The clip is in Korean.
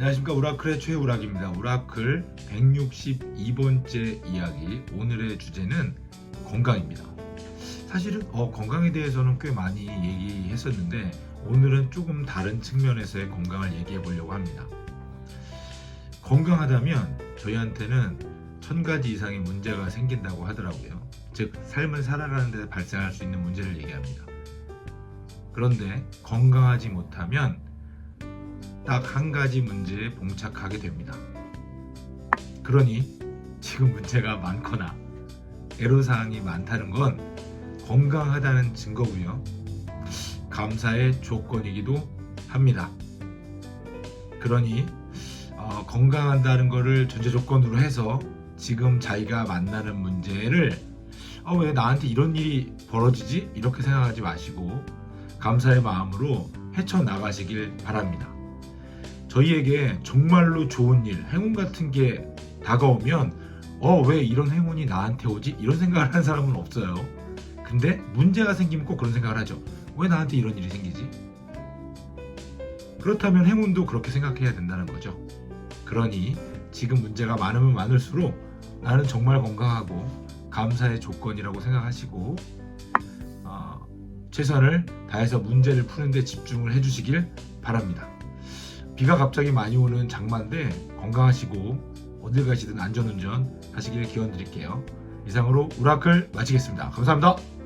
안녕하십니까 우라클의 최우락입니다. 우라클 162번째 이야기 오늘의 주제는 건강입니다. 사실은 어, 건강에 대해서는 꽤 많이 얘기했었는데 오늘은 조금 다른 측면에서의 건강을 얘기해 보려고 합니다. 건강하다면 저희한테는 천 가지 이상의 문제가 생긴다고 하더라고요. 즉 삶을 살아가는 데 발생할 수 있는 문제를 얘기합니다. 그런데 건강하지 못하면 딱 한 가지 문제에 봉착하게 됩니다. 그러니 지금 문제가 많거나 애로사항이 많다는 건 건강하다는 증거고요. 감사의 조건이기도 합니다. 그러니 어, 건강한다는 것을 전제 조건으로 해서 지금 자기가 만나는 문제를 어, 왜 나한테 이런 일이 벌어지지? 이렇게 생각하지 마시고 감사의 마음으로 헤쳐나가시길 바랍니다. 저희에게 정말로 좋은 일, 행운 같은 게 다가오면 어, 왜 이런 행운이 나한테 오지? 이런 생각을 하는 사람은 없어요. 근데 문제가 생기면 꼭 그런 생각을 하죠. 왜 나한테 이런 일이 생기지? 그렇다면 행운도 그렇게 생각해야 된다는 거죠. 그러니 지금 문제가 많으면 많을수록 나는 정말 건강하고 감사의 조건이라고 생각하시고 어, 최선을 다해서 문제를 푸는데 집중을 해주시길 바랍니다. 비가 갑자기 많이 오는 장마인데 건강하시고 어딜 가시든 안전운전 하시길 기원 드릴게요. 이상으로 우라클 마치겠습니다. 감사합니다.